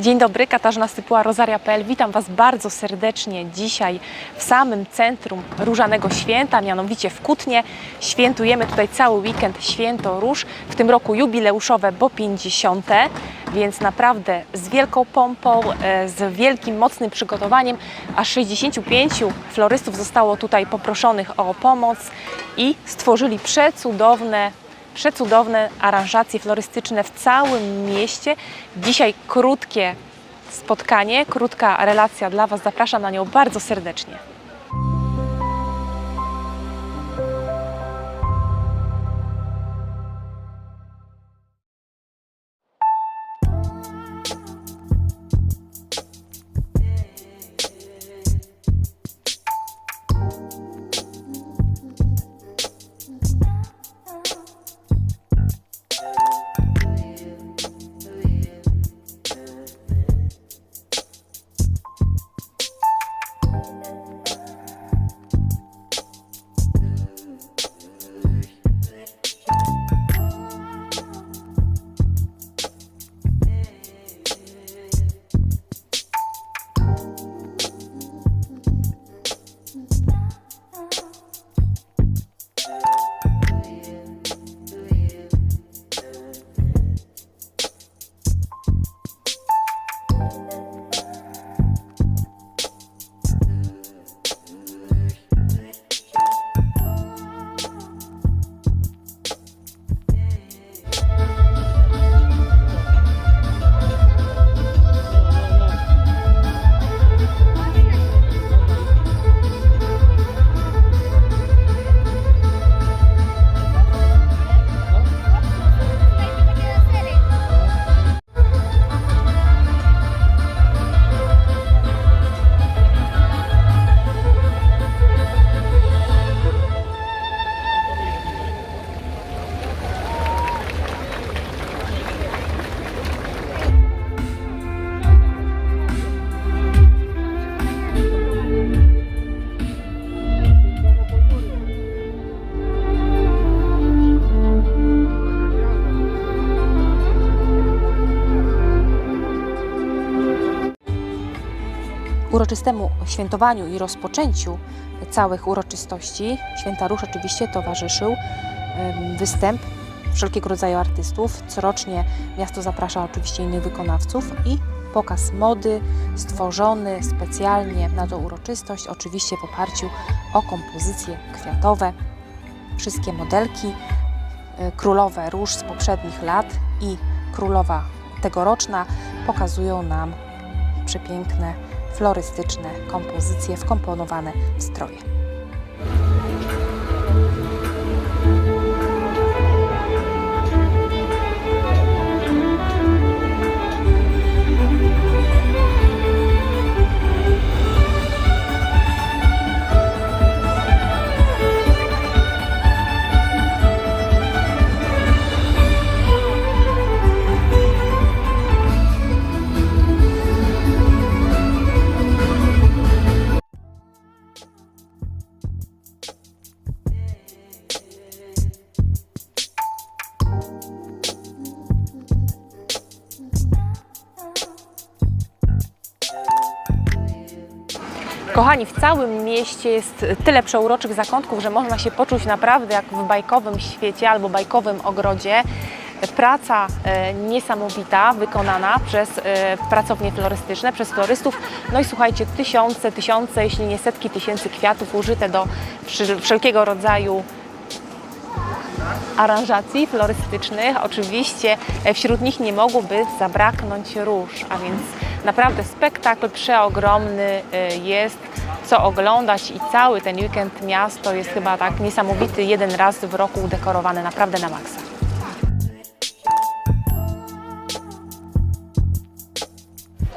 Dzień dobry, Katarzyna Stypuła, Rozaria.pl. Witam Was bardzo serdecznie dzisiaj w samym centrum Różanego Święta, mianowicie w Kutnie. Świętujemy tutaj cały weekend Święto Róż, w tym roku jubileuszowe, bo 50, więc naprawdę z wielką pompą, e, z wielkim, mocnym przygotowaniem. Aż 65 florystów zostało tutaj poproszonych o pomoc i stworzyli przecudowne przecudowne aranżacje florystyczne w całym mieście. Dzisiaj krótkie spotkanie, krótka relacja dla Was. Zapraszam na nią bardzo serdecznie. Uroczystemu świętowaniu i rozpoczęciu całych uroczystości Święta Róż oczywiście towarzyszył występ wszelkiego rodzaju artystów. Corocznie miasto zaprasza oczywiście innych wykonawców i pokaz mody stworzony specjalnie na tą uroczystość, oczywiście w oparciu o kompozycje kwiatowe. Wszystkie modelki, e, królowe róż z poprzednich lat i królowa tegoroczna pokazują nam przepiękne florystyczne kompozycje wkomponowane w stroje. Kochani, w całym mieście jest tyle przeuroczych zakątków, że można się poczuć naprawdę jak w bajkowym świecie albo bajkowym ogrodzie. Praca e, niesamowita, wykonana przez e, pracownie florystyczne, przez florystów. No i słuchajcie, tysiące, tysiące, jeśli nie setki tysięcy kwiatów użyte do wszelkiego rodzaju aranżacji florystycznych. Oczywiście e, wśród nich nie mogłoby zabraknąć róż, a więc naprawdę spektakl przeogromny e, jest co oglądać i cały ten weekend miasto jest chyba tak niesamowity, jeden raz w roku udekorowane naprawdę na maksa.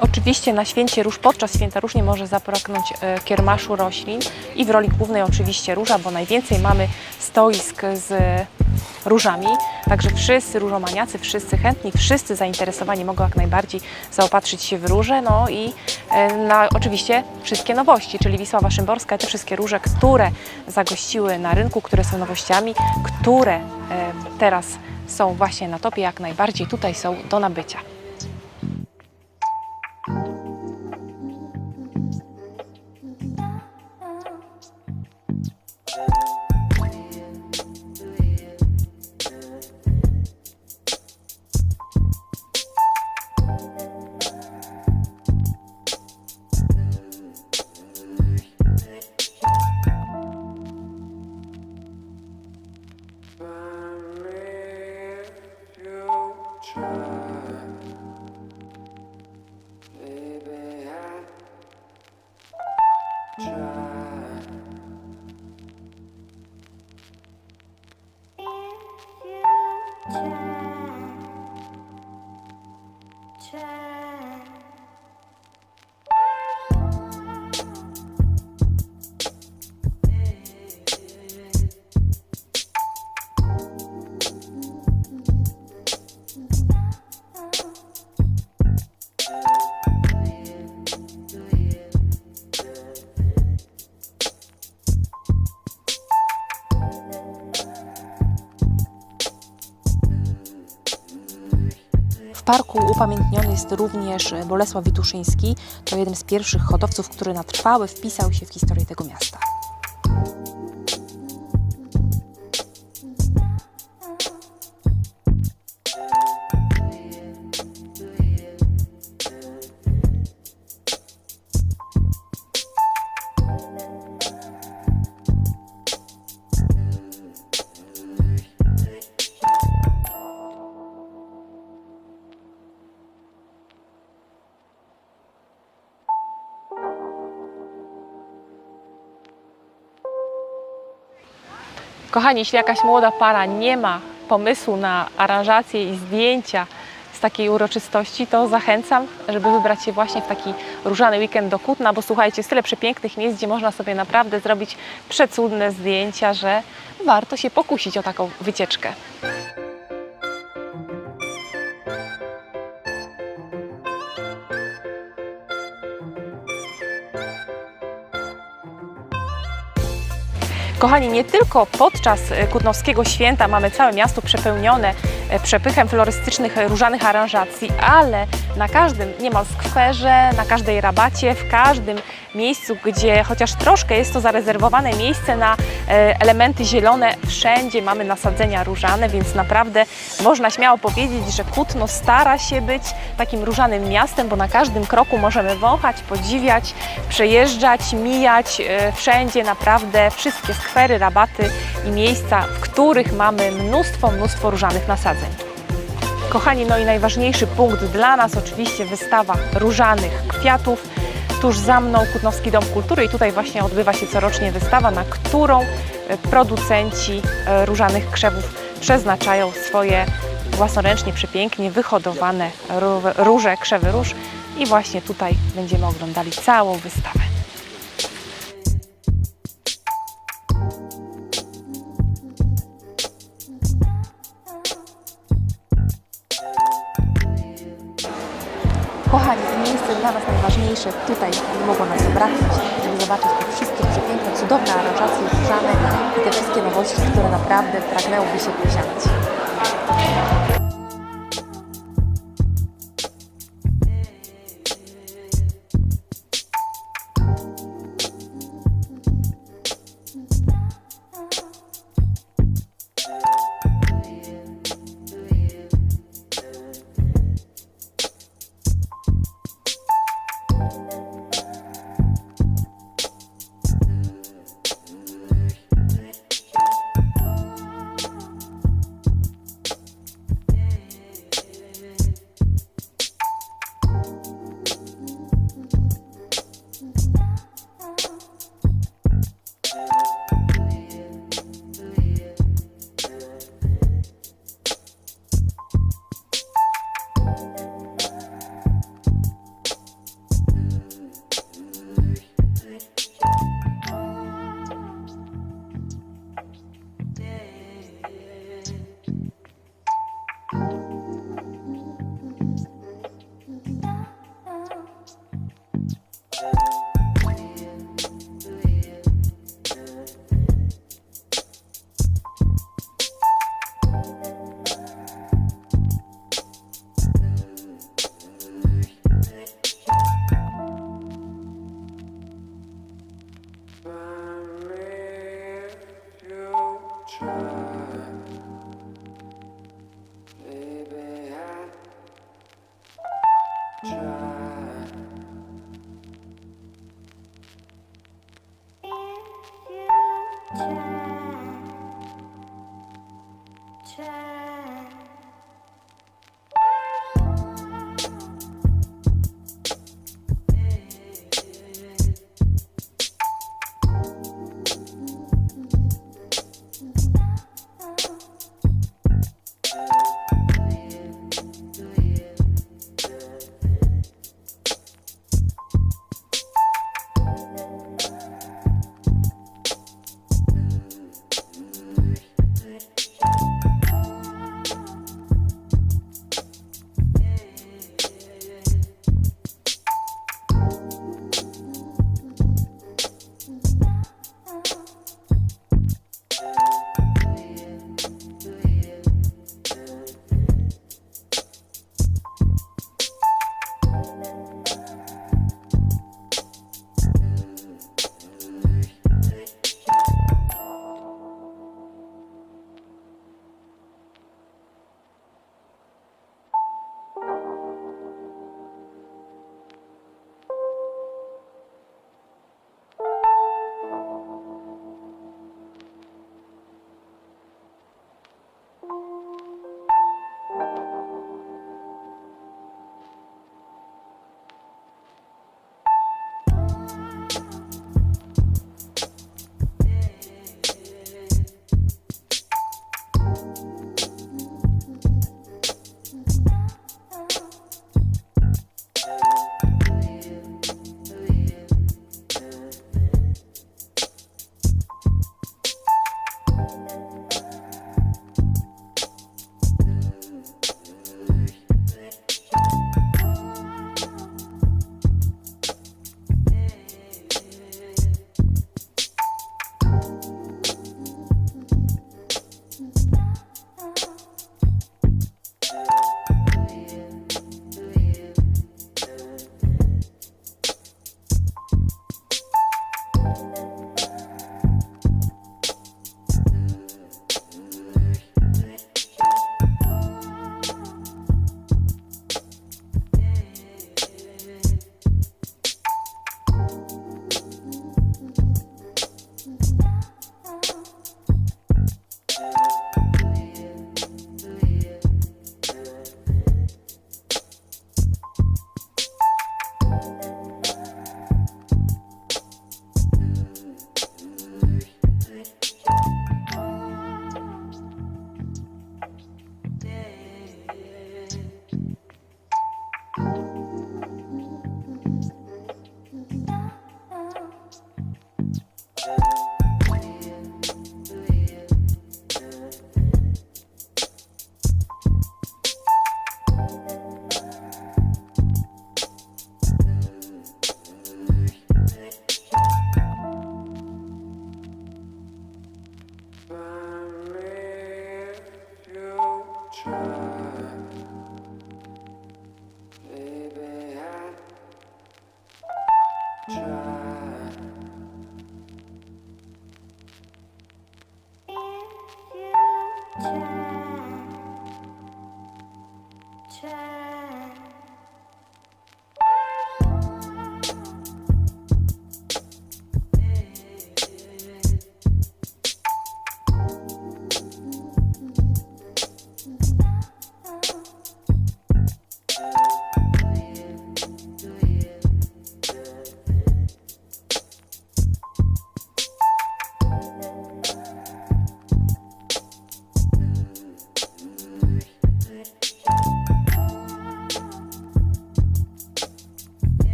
Oczywiście na święcie róż, podczas święta róż nie może zabraknąć e, kiermaszu roślin i w roli głównej oczywiście róża, bo najwięcej mamy stoisk z różami, także wszyscy różomaniacy, wszyscy chętni, wszyscy zainteresowani mogą jak najbardziej zaopatrzyć się w róże, no i e, na oczywiście wszystkie nowości, czyli Wisława Szymborska, te wszystkie róże, które zagościły na rynku, które są nowościami, które e, teraz są właśnie na topie, jak najbardziej tutaj są do nabycia. W parku upamiętniony jest również Bolesław Wituszyński. To jeden z pierwszych hodowców, który na trwałe wpisał się w historię tego miasta. Kochani, jeśli jakaś młoda para nie ma pomysłu na aranżację i zdjęcia z takiej uroczystości, to zachęcam, żeby wybrać się właśnie w taki różany weekend do Kutna, bo słuchajcie, jest tyle przepięknych miejsc, gdzie można sobie naprawdę zrobić przecudne zdjęcia, że warto się pokusić o taką wycieczkę. Kochani, nie tylko podczas e, Kutnowskiego Święta mamy całe miasto przepełnione przepychem florystycznych e, różanych aranżacji, ale na każdym niemal skwerze, na każdej rabacie, w każdym miejscu, gdzie chociaż troszkę jest to zarezerwowane miejsce na e, elementy zielone, wszędzie mamy nasadzenia różane, więc naprawdę można śmiało powiedzieć, że Kutno stara się być takim różanym miastem, bo na każdym kroku możemy wąchać, podziwiać, przejeżdżać, mijać e, wszędzie naprawdę wszystkie skwery, rabaty i miejsca, w których mamy mnóstwo, mnóstwo różanych nasadzeń. Kochani, no i najważniejszy punkt dla nas oczywiście wystawa różanych kwiatów. Tuż za mną Kutnowski Dom Kultury i tutaj właśnie odbywa się corocznie wystawa, na którą e, producenci e, różanych krzewów przeznaczają swoje własnoręcznie przepięknie wyhodowane ró- róże, krzewy róż i właśnie tutaj będziemy oglądali całą wystawę. Najważniejsze tutaj mogło nas zabraknąć, żeby zobaczyć te wszystkie przepiękne, cudowne aranżacje i te wszystkie nowości, które naprawdę pragnęłoby się posiadać. Try.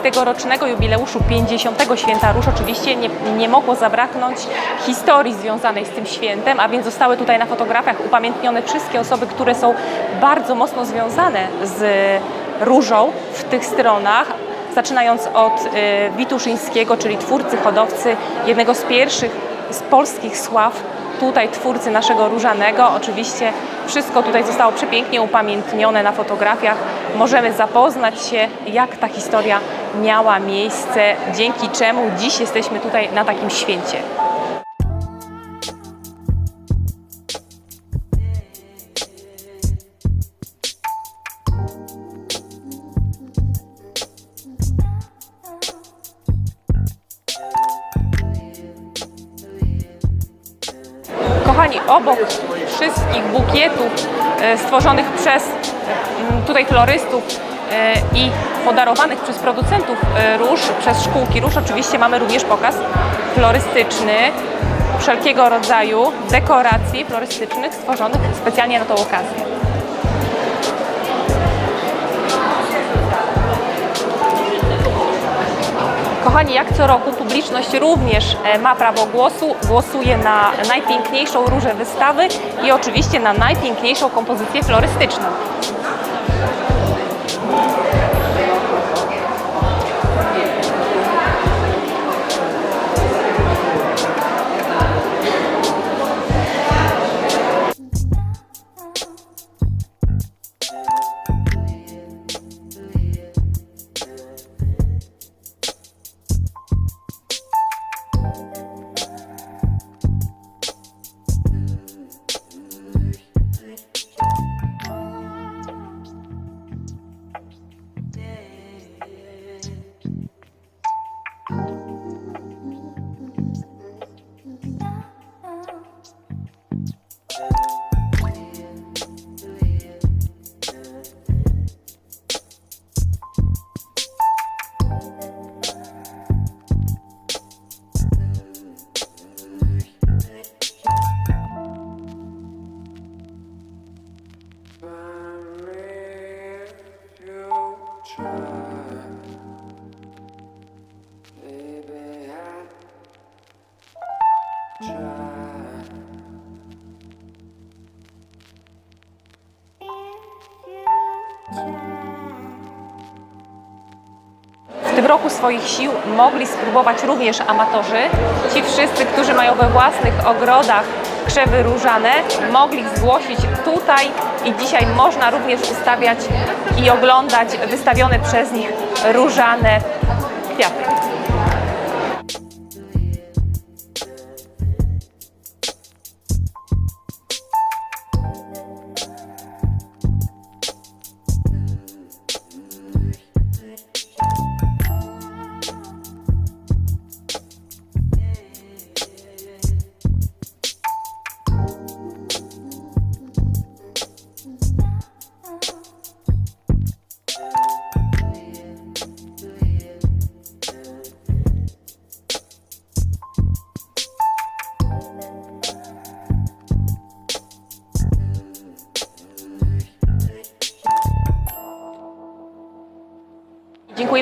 Z racji tegorocznego jubileuszu 50. Święta Róż oczywiście nie, nie mogło zabraknąć historii związanej z tym świętem, a więc zostały tutaj na fotografiach upamiętnione wszystkie osoby, które są bardzo mocno związane z różą w tych stronach, zaczynając od y, Wituszyńskiego, czyli twórcy, hodowcy, jednego z pierwszych z polskich sław tutaj twórcy naszego różanego. Oczywiście wszystko tutaj zostało przepięknie upamiętnione na fotografiach. Możemy zapoznać się, jak ta historia miała miejsce, dzięki czemu dziś jesteśmy tutaj na takim święcie. Kochani, obok wszystkich bukietów e, stworzonych przez tutaj florystów i podarowanych przez producentów e, róż, przez szkółki róż, oczywiście mamy również pokaz florystyczny wszelkiego rodzaju dekoracji florystycznych stworzonych specjalnie na tą okazję. Kochani, jak co roku publiczność również e, ma prawo głosu, głosuje na najpiękniejszą różę wystawy i oczywiście na najpiękniejszą kompozycję florystyczną. Roku swoich sił mogli spróbować również amatorzy. Ci wszyscy, którzy mają we własnych ogrodach krzewy różane, mogli zgłosić tutaj i dzisiaj można również ustawiać i oglądać wystawione przez nich różane kwiaty.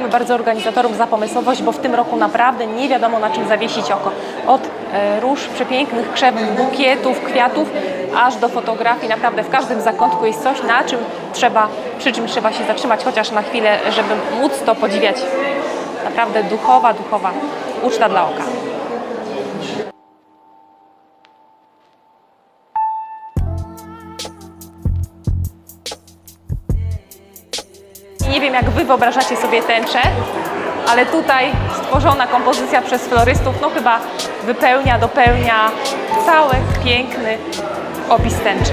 Dziękujemy bardzo organizatorom za pomysłowość, bo w tym roku naprawdę nie wiadomo na czym zawiesić oko. Od e, róż, przepięknych krzewów, bukietów, kwiatów, aż do fotografii. Naprawdę w każdym zakątku jest coś, na czym trzeba, przy czym trzeba się zatrzymać chociaż na chwilę, żeby móc to podziwiać. Naprawdę duchowa, duchowa uczta dla oka. Jak Wy wyobrażacie sobie tęczę, ale tutaj stworzona kompozycja przez florystów, no chyba wypełnia, dopełnia cały piękny opis tęczy.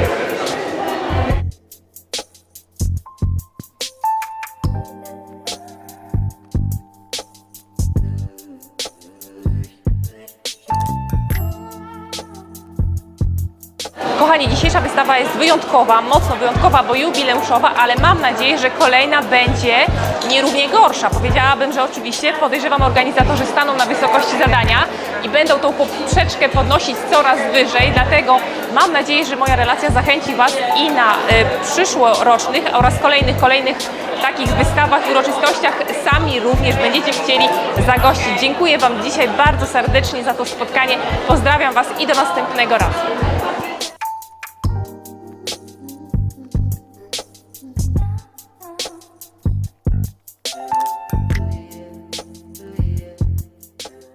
Dzisiejsza wystawa jest wyjątkowa, mocno wyjątkowa, bo jubileuszowa, ale mam nadzieję, że kolejna będzie nierównie gorsza. Powiedziałabym, że oczywiście podejrzewam organizatorzy staną na wysokości zadania i będą tą poprzeczkę podnosić coraz wyżej, dlatego mam nadzieję, że moja relacja zachęci Was i na y, przyszłorocznych oraz kolejnych, kolejnych takich wystawach uroczystościach sami również będziecie chcieli zagościć. Dziękuję Wam dzisiaj bardzo serdecznie za to spotkanie. Pozdrawiam Was i do następnego razu.